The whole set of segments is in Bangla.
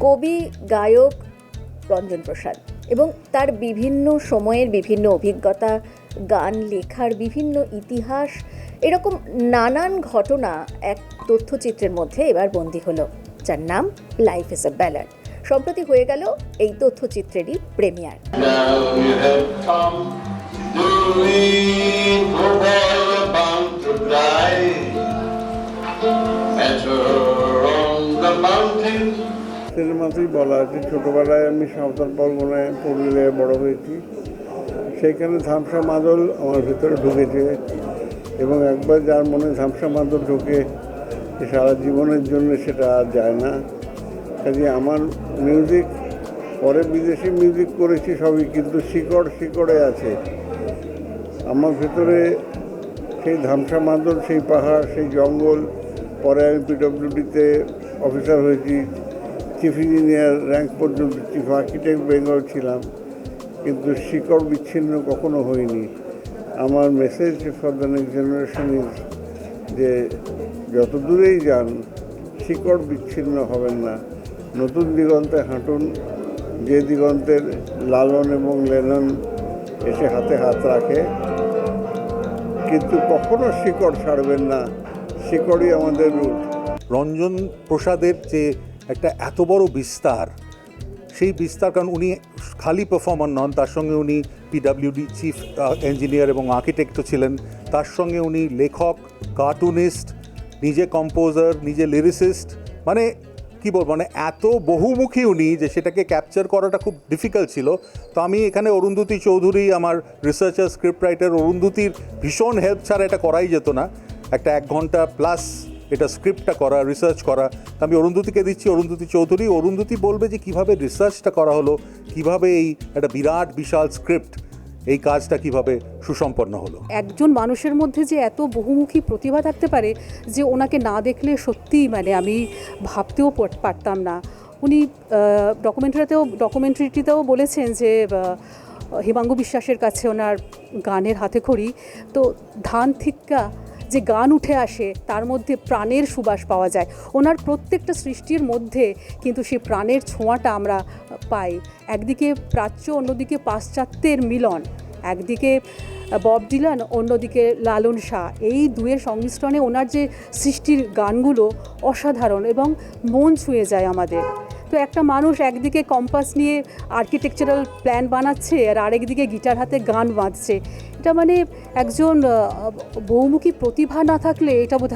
কবি, গায়ক রঞ্জন প্রসাদ এবং তার বিভিন্ন সময়ের বিভিন্ন অভিজ্ঞতা, গান, লেখার বিভিন্ন ইতিহাস, এরকম নানান ঘটনা এক তথ্যচিত্রের মধ্যে এবার বন্দি হলো, যার নাম লাইফ ইজ এ ব্যালাড সম্প্রতি হয়ে গেল এই তথ্যচিত্রেরই premiere. Enter on the mountain. সিনেমাতেই বলা আছে, ছোটোবেলায় আমি সাঁওতাল পরগনায় পুরুলিয়ায় বড় হয়েছি। সেইখানে ধামসা মাদল আমার ভেতরে ঢুকেছে এবং একবার যার মনে ধামসা মাদল ঢোকে সারা জীবনের জন্য সেটা আর যায় না। কাজে আমার মিউজিক পরে বিদেশি মিউজিক করেছি সবই, কিন্তু শিকড় শিকড়ে আছে। আমার ভেতরে সেই ধামসা মাদল, সেই পাহাড়, সেই জঙ্গল, পরে আমি পিডব্লিউডিতে অফিসার হয়েছি। চিফ ইঞ্জিনিয়ার র্যাঙ্ক পর্যন্ত চিফ আর্কিটেক্ট বেঙ্গল ছিলাম, কিন্তু শিকড় বিচ্ছিন্ন কখনো হয়নি। আমার message for the next generation is যে যত দূরেই যান, শিকড় বিচ্ছিন্ন হবেন না। নতুন দিগন্তে হাঁটুন, যে দিগন্তের লালন এবং লেনন এসে হাতে হাত রাখে, কিন্তু কখনো শিকড় ছাড়বেন না। শিকড়ই আমাদের রুট রঞ্জন প্রসাদের যে একটা এত বড় বিস্তার। সেই বিস্তার, কারণ উনি খালি পারফর্মার নন, তার সঙ্গে উনি পিডাব্লিউডি চিফ ইঞ্জিনিয়ার এবং আর্কিটেক্টও ছিলেন। তার সঙ্গে উনি লেখক কার্টুনিস্ট নিজে কম্পোজার নিজে লিরিসিস্ট মানে কি বলব মানে এত বহুমুখী উনি যে সেটাকে ক্যাপচার করাটা খুব ডিফিকাল্ট ছিল। তো আমি এখানে অরুন্ধতী চৌধুরী, আমার রিসার্চার স্ক্রিপ্ট রাইটার অরুন্ধতির ভীষণ হেল্প ছাড়া এটা করাই যেত না। একটা এক ঘণ্টা প্লাস এটা স্ক্রিপ্টটা করা রিসার্চ করা। আমি অরুন্ধতিকে দিচ্ছি, অরুন্ধতি চৌধুরী। অরুন্ধতি বলবে যে কীভাবে রিসার্চটা করা হলো, কীভাবে এই একটা বিরাট, বিশাল স্ক্রিপ্ট, এই কাজটা কীভাবে সুসম্পন্ন হলো। একজন মানুষের মধ্যে যে এত বহুমুখী প্রতিভা থাকতে পারে যে ওনাকে না দেখলে সত্যিই মানে আমি ভাবতেও পারতাম না। উনি ডকুমেন্টারিতেও ডকুমেন্টারিটিতেও বলেছেন যে হিমাঙ্গু বিশ্বাসের কাছে ওনার গানের হাতে খড়ি তো ধান থিক্কা যে গান উঠে আসে, তার মধ্যে প্রাণের সুবাস পাওয়া যায়। ওনার প্রত্যেকটা সৃষ্টির মধ্যে কিন্তু সেই প্রাণের ছোঁয়াটা আমরা পাই। একদিকে প্রাচ্য, অন্যদিকে পাশ্চাত্যের মিলন। একদিকে বব ডিলান, অন্যদিকে লালন শাহ। এই দুয়ের সংমিশ্রণে ওনার যে সৃষ্টির গানগুলো অসাধারণ এবং মন ছুঁয়ে যায় আমাদের। তো একটা মানুষ একদিকে কম্পাস নিয়ে আর্কিটেকচারাল প্ল্যান বানাচ্ছে আর আরেকদিকে গিটার হাতে গান বাঁধছে এটা মানে একজন বহুমুখী প্রতিভা না থাকলে এটা বোধ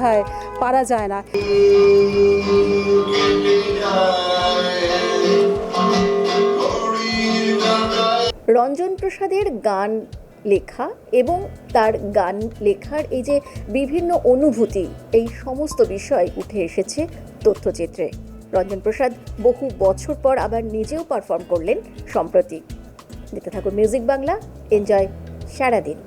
পারা যায় না। রঞ্জন প্রসাদের গান লেখা এবং তার গান লেখার এই যে বিভিন্ন অনুভূতি, এই সমস্ত বিষয় উঠে এসেছে তথ্যচিত্রে। রঞ্জন প্রসাদ বহু বছর পর আবার নিজেও পারফর্ম করলেন সম্প্রতি। দেখতে থাকুন মিউজিক বাংলা এনজয় সারাদিন।